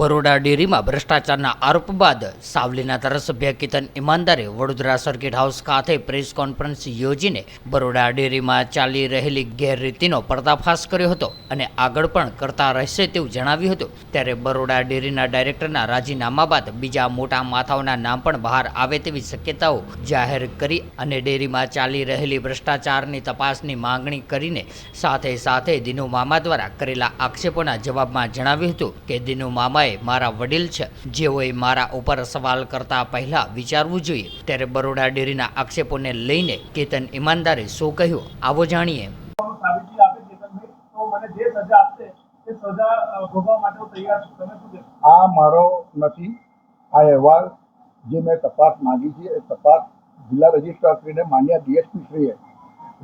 બરોડા ડેરીમાં ભ્રષ્ટાચારના આરોપ બાદ સાવલીના ધારાસભ્ય કેતન ઈમાનદારે વડોદરા સર્કિટ હાઉસ ખાતે પ્રેસ કોન્ફરન્સ યોજીને બરોડા ડેરીમાં ચાલી રહેલી ગેરરીતિનો પર્દાફાશ કર્યો હતો અને આગળ પણ કરતા રહેશે તેવું જણાવ્યું હતું. ત્યારે બરોડા ડેરીના ડાયરેક્ટરના રાજીનામા બાદ બીજા મોટા માથાઓના નામ પણ બહાર આવે તેવી શક્યતાઓ જાહેર કરી અને ડેરીમાં ચાલી રહેલી ભ્રષ્ટાચારની તપાસની માંગણી કરીને સાથે સાથે દિનુ મામા દ્વારા કરેલા આક્ષેપોના જવાબમાં જણાવ્યું હતું કે દિનુ મામાએ મારા વડીલ છે. જેઓએ મારા ઉપર સવાલ કરતા પહેલા વિચારવું જોઈએ. ત્યારે બરોડા ડેરીના આક્ષેપોને લઈને કેતન ઈમાનદારે શું કહ્યું? આવો જાણીએ. આ મારો નથી. આ અહેવાલ જે મેં તપાસ માંગી છે, એ તપાસ જિલ્લા રજિસ્ટ્રારશ્રીને માન્ય ડીએસપી શ્રીએ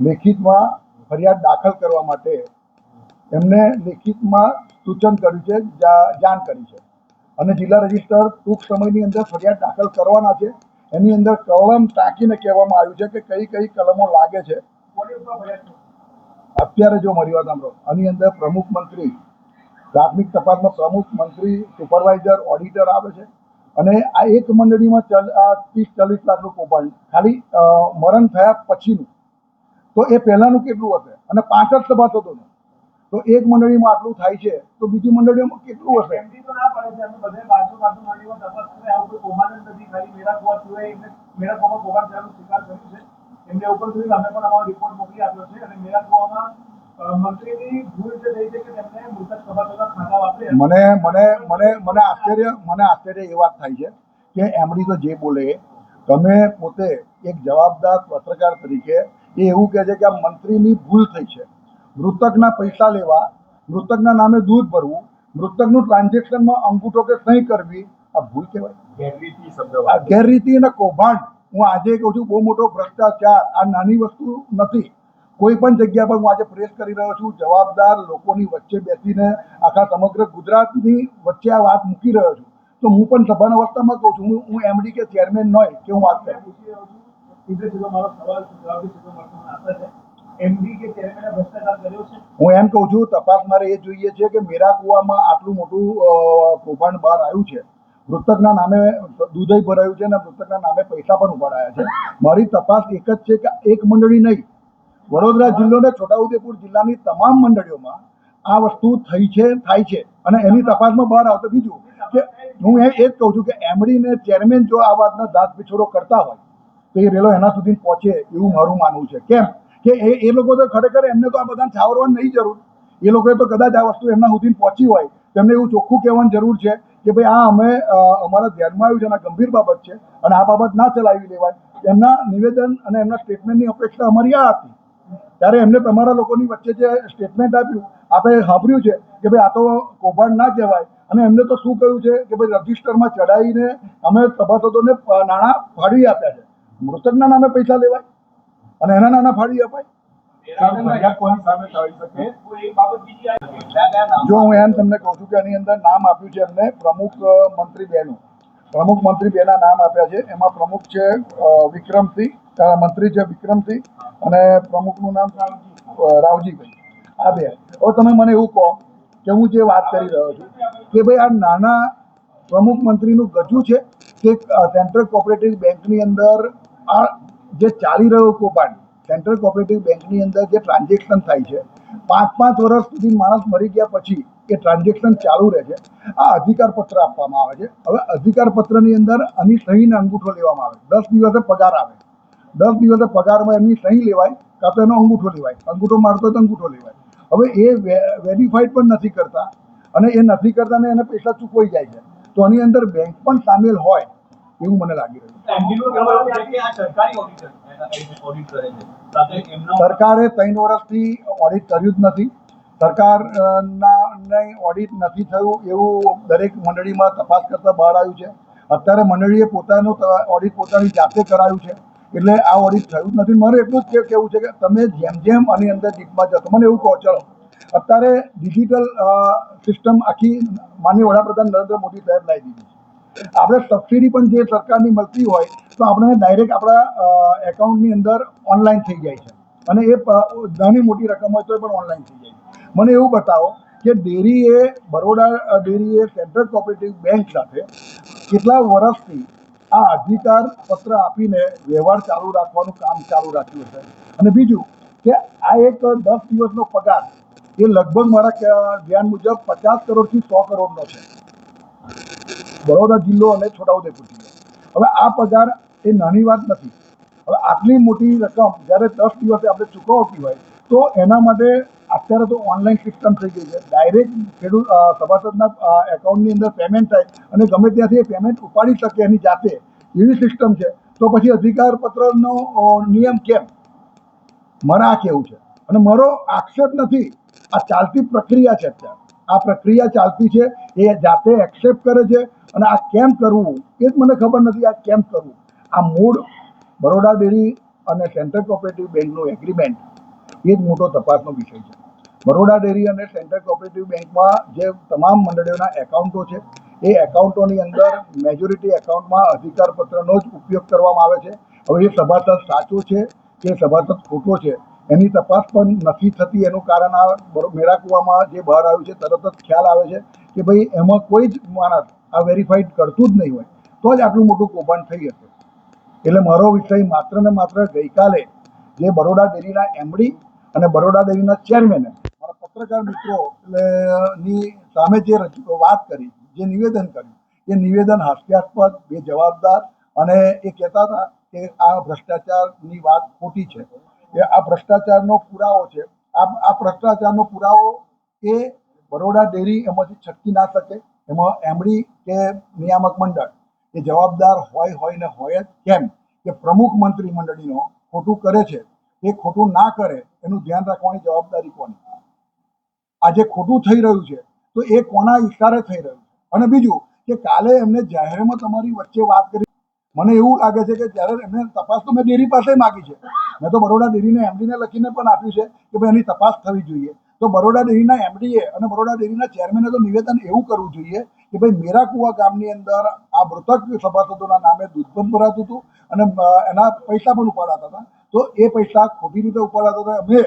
લેખિતમાં ફરિયાદ દાખલ કરવા માટે એમને લેખિતમાં સૂચન કર્યું છે જાણ કરી છે. અને જિલ્લા રજિસ્ટર ટૂંક સમયની અંદર ફરિયાદ દાખલ કરવાના છે. એની અંદર કલમ ટાંકીને કહેવામાં આવ્યું છે કે કઈ કઈ કલમો લાગે છે? અત્યારે જો મારી વાત સાંભળો, આની અંદર પ્રમુખ મંત્રી, પ્રાથમિક તપાસમાં પ્રમુખ મંત્રી, સુપરવાઇઝર, ઓડિટર આવે છે. અને આ એક મંડળીમાં ત્રીસ ચાલીસ લાખનું કૌભાંડ. ખાલી મરણ થયા પછીનું. તો એ પહેલાંનું કેટલું હશે? અને પાંચ જ સભાસદોનું તો એક મંડળીમાં આટલું થાય છે તો બીજી મંડળીઓમાં કેટલું હશે? એમને ઉપર સુધી અમે પણ અમારો રિપોર્ટ મોકલી આપ્યો છે અને મેરા કુવામાં મંત્રીની ભૂલ જે થઈ છે કે તેમને મૃતક સભાસદોના ખાતા વાપર્યા મને મને મને મને આશ્ચર્ય મને આશ્ચર્ય એ વાત થાય છે કે એમડી તો જે બોલે તમે પોતે એક જવાબદાર પત્રકાર તરીકે એ એવું કહે છે કે આ મંત્રીની ભૂલ થઈ છે. મૃતકના પૈસા લેવા મૃતકના નામે દૂધ ભરવું મૃતકનું ટ્રાન્ઝેક્શનમાં અંગૂઠો કે સહી કરવી આ ભૂલ કહેવાય. ગેરરીતિ શબ્દ ગેરરીતિ અને કૌભાંડ. હું આજે કહું છું બહુ મોટો ભ્રષ્ટાચાર. આ નાની વસ્તુ નથી. કોઈ પણ જગ્યા પર હું આજે પ્રેસ કરી રહ્યો છું જવાબદાર લોકોની વચ્ચે બેસીને આખા સમગ્ર ગુજરાતની વચ્ચે આ વાત મૂકી રહ્યો છું. તો હું પણ સભાન અવસ્થામાં કહું છું હું એમડી કે ચેરમેન નહોય કે હું વાત કરું. છું મારો સવાલ જવાબ આશા છે. હું એમ કહું છું, તપાસ મારે એ જોઈએ છે કે મેરા કુવામાં આટલું મોટું કૌભાંડ બહાર આવ્યું છે. મૃતકના નામે દૂધય ભરાયું છે અને મૃતકના નામે પૈસા પણ ઉપાડાયા છે. મારી તપાસ એક જ છે કે એક મંડળી નહીં. વડોદરા જિલ્લો ને છોટાઉદેપુર જિલ્લાની તમામ મંડળીઓમાં આ વસ્તુ થઈ છે, થાય છે. અને એની તપાસમાં બહાર આવતો બીજું કે હું એ જ કહું છું કે એમડી ને ચેરમેન જો આ વાતનો દાંત પીછોડો કરતા હોય, તો એ રેલો એના સુધી પહોંચે એવું મારું માનવું છે. કેમ? કે એ લોકો તો ખરેખર એમને તો આ બધાને છાવરવાની નહીં જરૂર. એ લોકોએ તો કદાચ આ વસ્તુ એમના સુધી પહોંચી હોય. તેમને એવું ચોખ્ખું કહેવાની જરૂર છે કે ભાઈ આ અમે અમારા ધ્યાનમાં આવ્યું છે અને ગંભીર બાબત છે અને આ બાબત ના ચલાવી લેવાય. એમના નિવેદન અને એમના સ્ટેટમેન્ટની અપેક્ષા અમારી આ હતી. ત્યારે એમને તમારા લોકોની વચ્ચે જે સ્ટેટમેન્ટ આપ્યું, આપણે સાંભળ્યું છે કે ભાઈ, આ તો કૌભાંડ ના કહેવાય. અને એમને તો શું કહ્યું છે કે ભાઈ, રજિસ્ટરમાં ચડાવીને અમે સભાસદોને નાણાં ફાળવી આપ્યા છે. મૃતકના નામે પૈસા લેવાય. અને એના નાના ફાળી અપાય. જો હું એમ તમને કહું છું કે એની અંદર નામ આપ્યું છે એમને પ્રમુખ મંત્રી બેનું. પ્રમુખ મંત્રી બેના નામ આપ્યા છે. એમાં પ્રમુખ છે વિક્રમસિંહ મંત્રી છે વિક્રમસિંહ અને પ્રમુખનું નામ રાવજીભાઈ. આ બે. હવે તમે મને એવું કહો કે હું જે વાત કરી રહ્યો છું કે ભાઈ આ નાના પ્રમુખ મંત્રીનું ગજુ છે કે સેન્ટ્રલ કોઓપરેટિવ બેંકની અંદર આ જે ચાલી રહ્યો કૌભાંડ સેન્ટ્રલ કોઓપરેટિવ બેંકની અંદર જે ટ્રાન્ઝેક્શન થાય છે પાંચ પાંચ વર્ષ સુધી માણસ મરી ગયા પછી એ ટ્રાન્ઝેક્શન ચાલુ રહે છે. આ અધિકાર પત્ર આપવામાં આવે છે. હવે અધિકાર પત્રની અંદર આની સહીને અંગૂઠો લેવામાં આવે. દસ દિવસે પગાર આવે. દસ દિવસે પગારમાં એમની સહી લેવાય કાં તો એનો અંગૂઠો લેવાય. અંગૂઠો મારતો તો અંગૂઠો લેવાય. હવે એ વેરીફાઈડ પણ નથી કરતા અને એ નથી કરતા ને એને પૈસા ચૂકવાઈ જાય છે. તો આની અંદર બેંક પણ સામેલ હોય એવું મને લાગી રહ્યું. સરકારી ત્રણ વર્ષથી ઓડિટ કર્યું જ નથી. સરકારના ઓડિટ નથી થયું એવું દરેક મંડળીમાં તપાસ કરતા બહાર આવ્યું છે. અત્યારે મંડળીએ પોતાનું ઓડિટ પોતાની જાતે કરાયું છે. એટલે આ ઓડિટ થયું જ નથી. મારે એટલું જ કેવું કહેવું છે કે તમે જેમ જેમ આની અંદર ડીપમાં જશો મને એવું કહો ચલો. અત્યારે ડિજિટલ સિસ્ટમ આખી માનનીય વડાપ્રધાન નરેન્દ્ર મોદી સાહેબ લાવી દીધી છે. આપણે સબસિડી પણ જે સરકારની મળતી હોય, તો આપણે ડાયરેક્ટ આપણા એકાઉન્ટની અંદર ઓનલાઈન થઈ જાય છે. અને એ નાની મોટી રકમ હોય તો પણ ઓનલાઈન થઈ જાય મને એવું બતાવો કે ડેરીએ બરોડા ડેરીએ સેન્ટ્રલ કોઓપરેટિવ બેંક સાથે કેટલા વર્ષથી આ અધિકાર પત્ર આપીને વ્યવહાર ચાલુ રાખવાનું કામ ચાલુ રાખ્યું છે. અને બીજું કે આ એક દસ દિવસનો પગાર એ લગભગ મારા ધ્યાન મુજબ પચાસ કરોડથી સો કરોડનો છે. બરોડા જિલ્લો અને છોટાઉદેપુર જિલ્લો. હવે આ પગાર એ નાની વાત નથી. હવે આટલી મોટી રકમ જ્યારે દસ દિવસે આપણે ચૂકવતી હોય, તો એના માટે અત્યારે તો ઓનલાઈન સિસ્ટમ થઈ ગઈ છે. ડાયરેક્ટ ખેડૂત સભાસદના એકાઉન્ટની અંદર પેમેન્ટ થાય અને ગમે ત્યાંથી એ પેમેન્ટ ઉપાડી શકે એની જાતે. એવી સિસ્ટમ છે. તો પછી અધિકારપત્રનો નિયમ કેમ? મારે આ કેવું છે. અને મારો આક્ષેપ નથી. આ ચાલતી પ્રક્રિયા છે અત્યારે. આ પ્રક્રિયા ચાલતી છે, એ જાતે એક્સેપ્ટ કરે છે અને આ કેમ કરવું એ જ મને ખબર નથી, આ કેમ કરવું. આ મૂળ બરોડા ડેરી અને સેન્ટ્રલ કોઓપરેટિવ બેંકનું એગ્રીમેન્ટ એ જ મોટો તપાસનો વિષય છે. બરોડા ડેરી અને સેન્ટ્રલ કોઓપરેટિવ બેંકમાં જે તમામ મંડળીઓના એકાઉન્ટો છે, એ એકાઉન્ટોની અંદર મેજોરિટી એકાઉન્ટમાં અધિકારપત્રનો જ ઉપયોગ કરવામાં આવે છે. હવે એ સભાસદ સાચો છે કે સભાસદ ખોટો છે એની તપાસ પણ નથી થતી. એનું કારણ આ મેરાકુવામાં જે બહાર આવ્યું છે, તરત જ ખ્યાલ આવે છે કે ભાઈ એમાં કોઈ જ માણસ આ વેરીફાઈડ કરતું જ નહીં હોય. તો જ આટલું મોટું કૌભાંડ થઈ હશે એટલે મારો વિષય માત્ર ને માત્ર ગઈકાલે જે બરોડા ડેરીના એમડી અને બરોડા ડેરીના ચેરમેને મારા પત્રકાર મિત્રો ની સામે જે વાત કરી, જે નિવેદન કર્યું, એ નિવેદન હાસ્યાસ્પદ બે જવાબદાર અને એ કહેતા હતા કે આ ભ્રષ્ટાચારની વાત ખોટી છે. એ આ ભ્રષ્ટાચારનો પુરાવો છે. આ આ ભ્રષ્ટાચારનો પુરાવો એ બરોડા ડેરી એમાંથી છટકી ના શકે. એમાં એમડી કે નિયામક મંડળ એ જવાબદાર હોય હોય ને હોય જ કેમ કે પ્રમુખ મંત્રી મંડળીનો ખોટું કરે છે. એ ખોટું ના કરે એનું ધ્યાન રાખવાની જવાબદારી કોની? આજે ખોટું થઈ રહ્યું છે તો એ કોના ઈશારે થઈ રહ્યું છે? અને બીજું કે કાલે એમને જાહેરમાં તમારી વચ્ચે વાત કરી મને એવું લાગે છે કે જ્યારે એમને તપાસ તો મેં ડેરી પાસે માગી છે. મેં તો બરોડા ડેરીને એમડીને લખીને પણ આપ્યું છે કે ભાઈ, એની તપાસ થવી જોઈએ. તો બરોડા ડેરીના એમડીએ અને બરોડા ડેરીના ચેરમેને તો નિવેદન એવું કરવું જોઈએ કે ભાઈ, મેરાકુવા ગામની અંદર આ મૃતક સભાસદોના નામે દૂધ પણ ભરાતું હતું અને એના પૈસા પણ ઉપાડાતા હતા. તો એ પૈસા ખોટી રીતે ઉપાડાતા હતા. અમે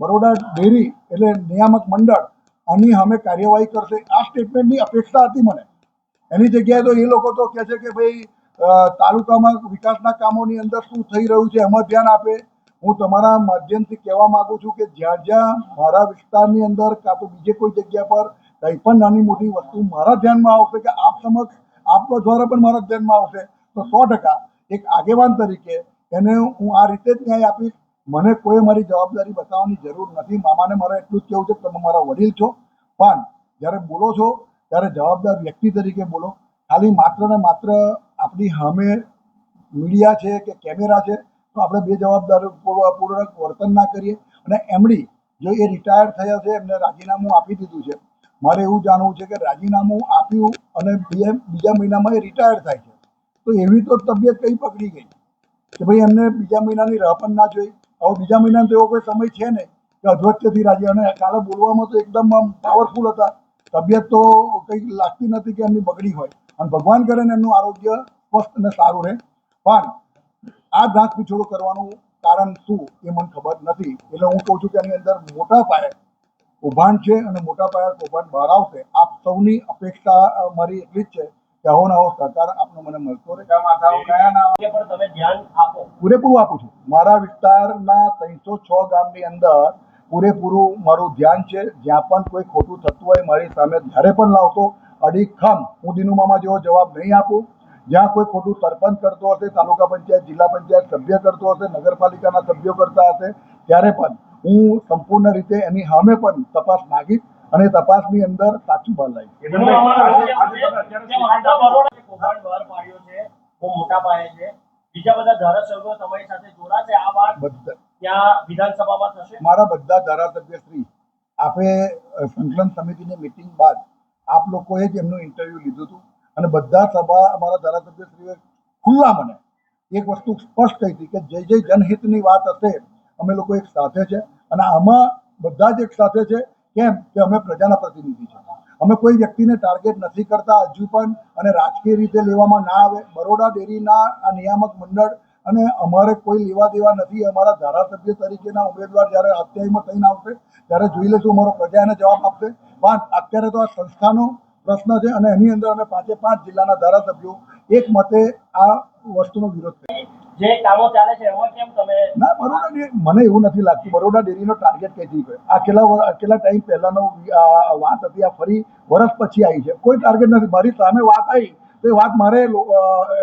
બરોડા ડેરી એટલે નિયામક મંડળ આની અમે કાર્યવાહી કરશે. આ સ્ટેટમેન્ટની અપેક્ષા હતી મને. એની જગ્યાએ તો એ લોકો તો કહે છે કે ભાઈ તાલુકામાં વિકાસના કામોની અંદર શું થઈ રહ્યું છે એમાં ધ્યાન આપે. હું તમારા માધ્યમથી કહેવા માગું છું કે જ્યાં જ્યાં મારા વિસ્તારની અંદર કાં તો બીજે કોઈ જગ્યા પર કંઈ પણ નાની મોટી વસ્તુ મારા ધ્યાનમાં આવશે કે આપ સમક્ષ આપવા દ્વારા પણ મારા ધ્યાનમાં આવશે, તો સો ટકા એક આગેવાન તરીકે એને હું આ રીતે જ ન્યાય આપીશ. મને કોઈ મારી જવાબદારી બતાવવાની જરૂર નથી. મામાને મારે એટલું જ કહેવું છે તમે મારા વડીલ છો. પણ જ્યારે બોલો છો, ત્યારે જવાબદાર વ્યક્તિ તરીકે બોલો. ખાલી માત્ર ને માત્ર આપણી સામે મીડિયા છે કે કેમેરા છે, તો આપણે બે જવાબદાર પૂર્વ- પૂર્વક વર્તન ના કરીએ. અને એમડી જો એ રિટાયર થયા છે, એમને રાજીનામું આપી દીધું છે. મારે એવું જાણવું છે કે રાજીનામું આપ્યું અને બે બીજા મહિનામાં એ રિટાયર થાય છે. તો એવી તો તબિયત કઈ પકડી ગઈ? કે ભાઈ એમને બીજા મહિનાની રાહ પણ ના જોઈ? હવે બીજા મહિનાનો તો એવો કોઈ સમય છે નહીં કે અધવચ્ચેથી રાજી. અને કાલે બોલવામાં તો એકદમ પાવરફુલ હતા. તબિયત તો કંઈક લાગતી નથી કે એમની બગડી હોય. અને ભગવાન કરે ને એમનું આરોગ્ય સ્વસ્થ અને સારું રહે. પણ આ ઢાંક પીછોડો કરવાનું કારણ શું એ મને ખબર નથી. એટલે હું કહું છું કે એની અંદર મોટા પાયે કૌભાંડ છે અને મોટા પાયે કૌભાંડ બહાર આવશે. આપ સૌની અપેક્ષા મારી એટલી જ છે કે આવો ને આવો સહકાર આપનો મને મળતો રહે. પૂરેપૂરું આપું છું. મારા વિસ્તારના ત્રણસો છ ગામની અંદર પૂરેપૂરું મારું ધ્યાન છે. જ્યાં પણ કોઈ ખોટું થતું હોય મારી સામે જ્યારે પણ લાવતો અડીખમ. હું દિનુમામા જેવો જવાબ નહીં આપું. જ્યાં કોઈ ખોટું સરપંચ કરતો હશે તાલુકા પંચાયત જિલ્લા પંચાયત સભ્ય કરતો હશે નગરપાલિકાના સભ્યો કરતા હશે ત્યારે પણ હું સંપૂર્ણ રીતે એની સામે પણ તપાસ માગીશ અને તપાસની અંદર સાચું બહાર લાવીશ બીજા બધા ધારાસભ્યો તમારી સાથે જોડાશે. આ વાત બધા. ત્યાં વિધાનસભામાં થશે? મારા બધા ધારાસભ્ય શ્રી આપે સંકલન સમિતિની મિટિંગ બાદ આપ લોકોએ જ એમનું ઇન્ટરવ્યુ લીધું હતું. અને બધા સભા અમારા ધારાસભ્ય શ્રીએ ખુલ્લા મને એક વસ્તુ સ્પષ્ટ કહી હતી કે જે જે જનહિતની વાત હશે, અમે લોકો એક સાથે છે. અને આમાં બધા જ એક સાથે છે કેમ કે અમે પ્રજાના પ્રતિનિધિ છે. અમે કોઈ વ્યક્તિને ટાર્ગેટ નથી કરતા, હજુ પણ અને રાજકીય રીતે લેવામાં ના આવે. બરોડા ડેરીના આ નિયામક મંડળ અને અમારે કોઈ લેવા દેવા નથી. અમારા ધારાસભ્ય તરીકેના ઉમેદવાર જ્યારે અત્યાયમાં થઈને આવશે, ત્યારે જોઈ લેશું અમારો પ્રજા એને જવાબ આપશે. પણ અત્યારે તો આ સંસ્થાનો પ્રશ્ન છે અને એની અંદર અમે પાંચે પાંચ જિલ્લાના ધારાસભ્યો એક મતે આ વસ્તુનો વિરોધ કરીએ. જે કામો ચાલે છે એમાં કેમ તમે ના બરોડા મને એવું નથી લાગતું. બરોડા ડેરીનો ટાર્ગેટ કઈથી ગયો આ કેટલા કેટલા ટાઈમ પહેલાનો વાત હતી આ ફરી વર્ષ પછી આવી છે. કોઈ ટાર્ગેટ નથી. મારી સામે વાત આવી તો એ વાત મારે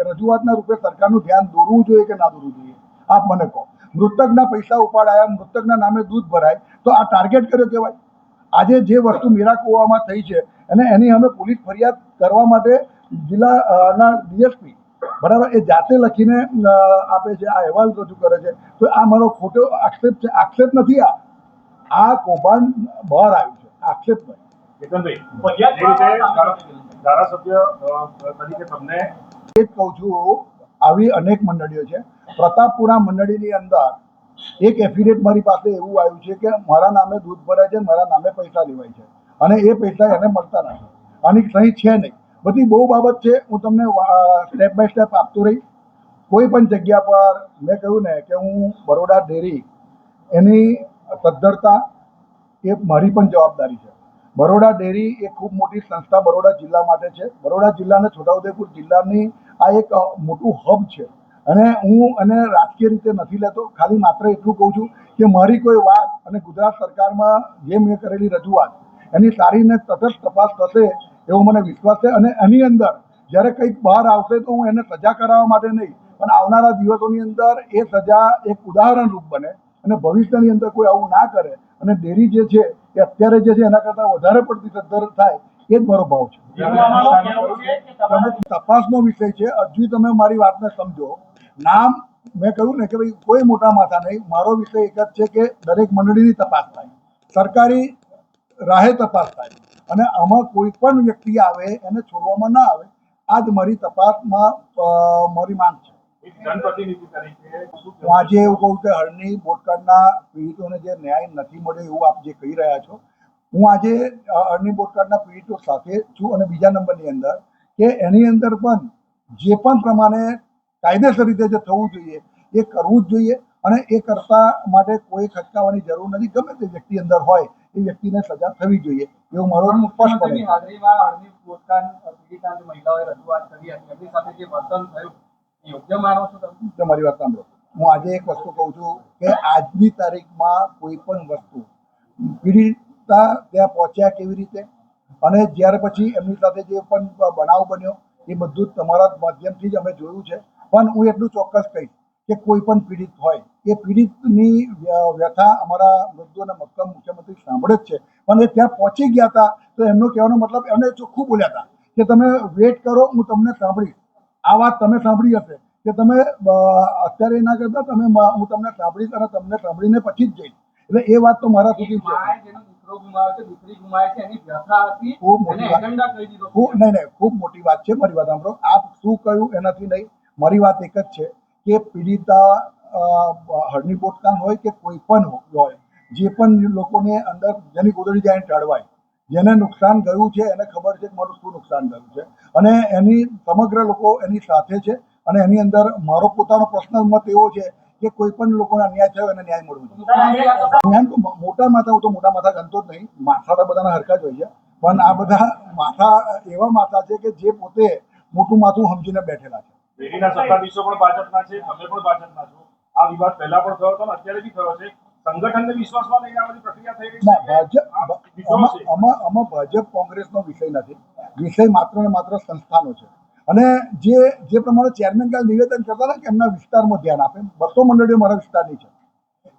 રજૂઆતના રૂપે સરકારનું ધ્યાન દોરવું જોઈએ કે ના દોરવું જોઈએ? આપ મને કહો. મૃતકના પૈસા ઉપાડાયા મૃતકના નામે દૂધ ભરાય તો આ ટાર્ગેટ કર્યો કહેવાય? આજે જે વસ્તુ મીરા કુવામાં થઈ છે અને એની અમે પોલીસ ફરિયાદ કરવા માટે જિલ્લાના ડીએસપી બરાબર એ જાતે લખીને આપે છે આ અહેવાલ રજૂ કરે છે. તો આ મારો ખોટો આક્ષેપ છે. આક્ષેપ નથી આ. આ કૌભાંડ બહાર આવ્યું છે. આક્ષેપ નહીં. એ જ કહું છું આવી અનેક મંડળીઓ છે. પ્રતાપપુરા મંડળીની અંદર એક એફિડેટ મારી પાસે એવું આવ્યું છે કે મારા નામે દૂધ ભરાય છે, મારા નામે પૈસા લેવાય છે. અને એ પૈસા એને મળતા નથી આની સહી છે નહીં. બધી બહુ બાબત છે, હું તમને સ્ટેપ બાય સ્ટેપ આપતો રહી કોઈ પણ જગ્યા પર મેં કહ્યું ને કે હું બરોડા ડેરી, એની સદ્ધરતા એ મારી પણ જવાબદારી છે. બરોડા ડેરી એ ખૂબ મોટી સંસ્થા બરોડા જિલ્લા માટે છે. બરોડા જિલ્લા અને છોટાઉદેપુર જિલ્લાની આ એક મોટું હબ છે. અને હું એને રાજકીય રીતે નથી લેતો ખાલી માત્ર એટલું કહું છું કે મારી કોઈ વાત અને ગુજરાત સરકારમાં જે મેં કરેલી રજૂઆત એની સારી ને તટસ્થ તપાસ થશે એવો મને વિશ્વાસ છે. અને એની અંદર જ્યારે કંઈક બહાર આવશે તો હું એને સજા કરાવવા માટે નહીં પણ આવનારા દિવસોની અંદર એ સજા એક ઉદાહરણ રૂપ બને અને ભવિષ્યની અંદર કોઈ આવું ના કરે. અને ડેરી જે છે એ અત્યારે જે છે એના કરતાં વધારે પડતી સદ્ધર થાય એ જ મારો ભાવ છે. તપાસનો વિષય છે હજુ તમે મારી વાતને સમજો. નામ મેં કહ્યું ને કે ભાઈ કોઈ મોટા માથા નહીં. મારો વિષય એક જ છે કે દરેક મંડળીની તપાસ થાય. સરકારી રાહે તપાસ થાય. અને આમાં કોઈ પણ વ્યક્તિ આવે એને છોડવામાં ના આવે આ જ મારી તપાસમાં મારી માંગ છે. હું આજે એવું કહું કે હળની બોટકારના પીડિતોને જે ન્યાય નથી મળ્યો એવું આપ જે કહી રહ્યા છો હું આજે હળની બોટકારના પીડિતો સાથે છું અને બીજા નંબરની અંદર કે એની અંદર પણ જે પણ પ્રમાણે કાયદેસર રીતે જે થવું જોઈએ. એ કરવું જ જોઈએ અને એ કરતા માટે કોઈ ખટકાવાની જરૂર નથી. ગમે તે વ્યક્તિ અંદર હોય એ વ્યક્તિને સજા થવી જોઈએ. એવું મારો સ્પષ્ટ હાજરીમાં અરણી પોસ્ટકાર્ડ પીડિતા મહિલાઓએ રજૂઆત કરી હતી. એમની સાથે જે વર્તન થયું યોગ્ય માનો છો તમે? તમારી વાત સાંભળો. હું આજે એક વસ્તુ કહું છું કે આજની તારીખમાં કોઈ પણ વસ્તુ પીડિતા ત્યાં પહોંચ્યા કેવી રીતે? અને જ્યારે પછી એમની સાથે જે પણ બનાવ બન્યો એ બધું તમારા માધ્યમથી જ અમે જોયું છે. પણ હું એટલું ચોક્કસ કહીશ કે કોઈ પણ પીડિત હોય એ પીડિતની વ્યથા અમારા મૃદુ અને મક્કમ મુખ્યમંત્રી સાંભળે જ છે. પણ એ ત્યાં પહોંચી ગયા હતા તો એમનો કહેવાનો મતલબ એમને ચોખ્ખું બોલ્યા હતા કે તમે વેટ કરો હું તમને સાંભળીશ. આ વાત તમે સાંભળી હશે કે તમે અત્યારે ના કરતા તમે હું તમને સાંભળીશ અને તમને સાંભળીને પછી જ જઈશ. એટલે એ વાત તો મારા સુધી એની ખૂબ મોટી વાત. ખૂબ ખૂબ મોટી વાત છે મારી વાત સાંભળો. આપ શું કહ્યું એનાથી નહીં? મારી વાત એક જ છે કે પીડિતા હળની બોટકાન હોય કે કોઈ પણ હોય, જે પણ લોકોને અંદર જેની ગોદડી જાય ટળવાય. જેને નુકસાન ગયું છે એને ખબર છે કે મારું શું નુકસાન ગયું છે. અને એની સમગ્ર લોકો એની સાથે છે અને એની અંદર મારો પોતાનો પર્સનલ મત એવો છે કે કોઈ પણ લોકોને અન્યાય થયો એને ન્યાય મળવો મોટા માથા, હું તો મોટા માથા ગણતો જ નહીં માથા તો બધાના હરખા જ હોય છે. પણ આ બધા માથા એવા માથા છે કે જે પોતે મોટું માથું સમજીને બેઠેલા છે. ડેરીના સત્તાધીશો પણ ભાજપના છે તમે પણ ભાજપના છો. આ વિવાદ પહેલા પણ થયો હતો અને અત્યારે બી થયો છે. સંગઠનને વિશ્વાસમાં લઈને આ બધી પ્રક્રિયા થઈ રહી છે. ભાજપ આમાં છે. આમાં આમાં ભાજપ કોંગ્રેસનો વિષય નથી. વિષય માત્ર ને માત્ર સંસ્થાનો છે. અને જે જે પ્રમાણે ચેરમેન કાલ નિવેદન કરતા હતા કે એમના વિસ્તારમાં ધ્યાન આપે. બસો મંડળીઓ મારા વિસ્તારની છે.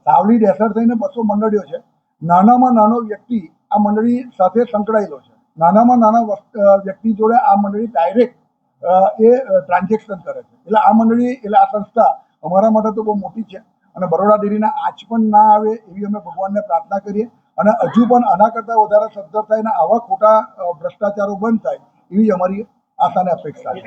સાવલી ડેસર થઈને બસો મંડળીઓ છે. નાનામાં નાનો વ્યક્તિ આ મંડળી સાથે સંકળાયેલો છે. નાનામાં નાના વ્યક્તિ જોડે આ મંડળી ડાયરેક્ટ એ ટ્રાન્ઝેક્શન કરે છે. એટલે આ મંડળી, એટલે આ સંસ્થા અમારા માટે તો બહુ મોટી છે અને બરોડા ડેરીના આંચ પણ ના આવે એવી અમે ભગવાનને પ્રાર્થના કરીએ અને હજુ પણ આના કરતાં વધારે સદ્ધર થાય અને આવા ખોટા ભ્રષ્ટાચારો બંધ થાય એવી અમારી આશા અને અપેક્ષા છે.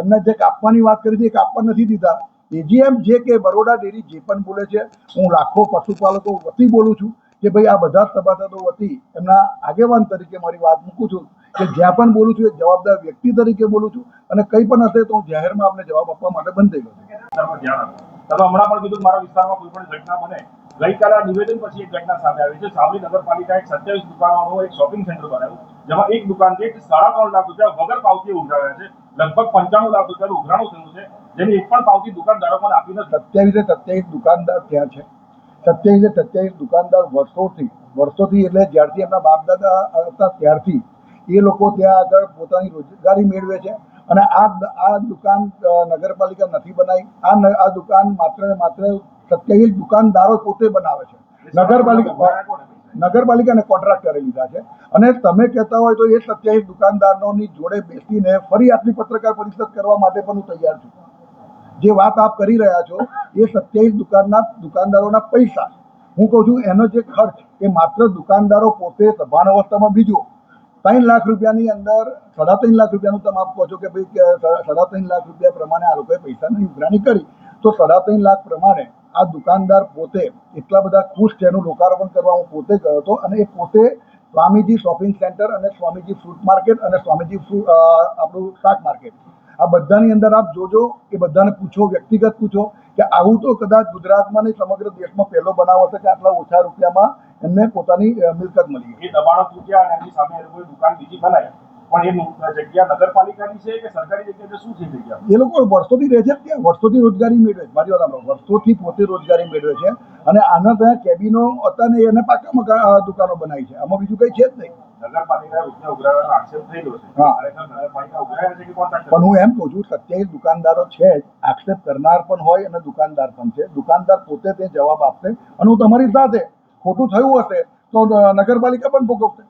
એમને જે કાપવાની વાત કરી હતી એ કાપવા નથી દીધા. એજીએમ જે કે બરોડા ડેરી જે પણ બોલે છે, હું લાખો પશુપાલકો વતી બોલું છું કે ભાઈ આ બધા સભાસદો વતી એમના આગેવાન તરીકે મારી વાત મૂકું છું. કે જ્યાં પણ બોલું છું એક જવાબદાર વ્યક્તિ તરીકે બોલું છું અને કંઈ પણ હશે તો હું જાહેરમાં આપને જવાબ આપવા માટે બંધ થઈ ગયો છું. ધ્યાન આપો. તમે હમણાં પણ કીધું મારા વિસ્તારમાં કોઈ પણ ઘટના બને. ગઈકાલે નિવેદન પછી એક ઘટના સામે આવી છે. સાવલી નગરપાલિકા એક સત્યાવીસ દુકાનોનું એક શોપિંગ સેન્ટર બનાવ્યું જેમાં એક દુકાન એક સાડા ત્રણ લાખ રૂપિયા વગર પાવતી ઉઘરાવ્યા છે. લગભગ પંચાણું લાખ રૂપિયાનું ઉઘરાણું થયું છે જેની એક પણ પાવતી દુકાનદારોને આપી નથી. સત્યાવીસે સત્યાવીસ દુકાનદાર ત્યાં છે. સત્યાવીસે સત્યાવીસ દુકાનદાર વર્ષોથી વર્ષોથી એટલે જ્યારથી એમના બાપ દાદા હતા ત્યારથી એ લોકો ત્યાં આગળ પોતાની રોજગારી મેળવે છે. અને આ આ દુકાન નગરપાલિકા નથી બનાવી. આ આ દુકાન માત્ર ને માત્ર સત્યાવીસ દુકાનદારો પોતે બનાવે છે. નગરપાલિકા? નગરપાલિકાને કોન્ટ્રાક્ટરે લીધા છે. અને તમે કહેતા હોય તો એ સત્યાવીસ દુકાનદારોની જોડે બેસીને ફરી આટલી પત્રકાર પરિષદ કરવા માટે પણ હું તૈયાર છું. જે વાત આપ કરી રહ્યા છો, એ સત્યાવીસ દુકાનના, દુકાનદારોના પૈસા હું કહું છું, એનો જે ખર્ચ, એ માત્ર દુકાનદારો પોતે સભાન અવસ્થામાં બીજો ત્રણ લાખ રૂપિયાની અંદર, સાડા ત્રણ લાખ રૂપિયાનું તમે આપ કહો છો કે ભાઈ સાડા ત્રણ લાખ રૂપિયા પ્રમાણે આ લોકોએ પૈસાની ઉઘરાણી કરી, તો સાડા ત્રણ લાખ પ્રમાણે આ દુકાનદાર પોતે એટલા બધા ખુશ છે, એનું લોકાર્પણ કરવા હું પોતે ગયો હતો અને એ પોતે સ્વામીજી શોપિંગ સેન્ટર અને સ્વામીજી ફ્રૂટ માર્કેટ અને સ્વામીજી આપણું શાક માર્કેટ. આ બધાની અંદર આપ જોજો, એ બધાને પૂછો, વ્યક્તિગત પૂછો કે આવું તો કદાચ ગુજરાતમાં નહીં સમગ્ર દેશમાં પહેલો બનાવ હશે કે આટલા ઓછા રૂપિયામાં એમને પોતાની મિલકત મળી એ દબાણો તૂટ્યા અને એમની સામે એ લોકોએ દુકાન બીજી બનાવી. પણ એ જગ્યા નગરપાલિકાની છે કે સરકારી જગ્યા શું છે જગ્યા? એ લોકો વર્ષોથી રહે છે ત્યાં વર્ષોથી રોજગારી મેળવે છે. મારી વાત વર્ષોથી પોતે રોજગારી મેળવે છે. અને આના ત્યાં કેબિનો હતા ને એને પાકા મકા દુકાનો બનાવી છે. આમાં બીજું કંઈ છે જ નહીં. પણ હું એમ કહું છું સત્યાવીસ દુકાનદારો છે જ. આક્ષેપ કરનાર પણ હોય અને દુકાનદાર પણ છે. દુકાનદાર પોતે તે જવાબ આપશે અને હું તમારી સાથે ખોટું થયું હશે તો નગરપાલિકા પણ ભોગવશે.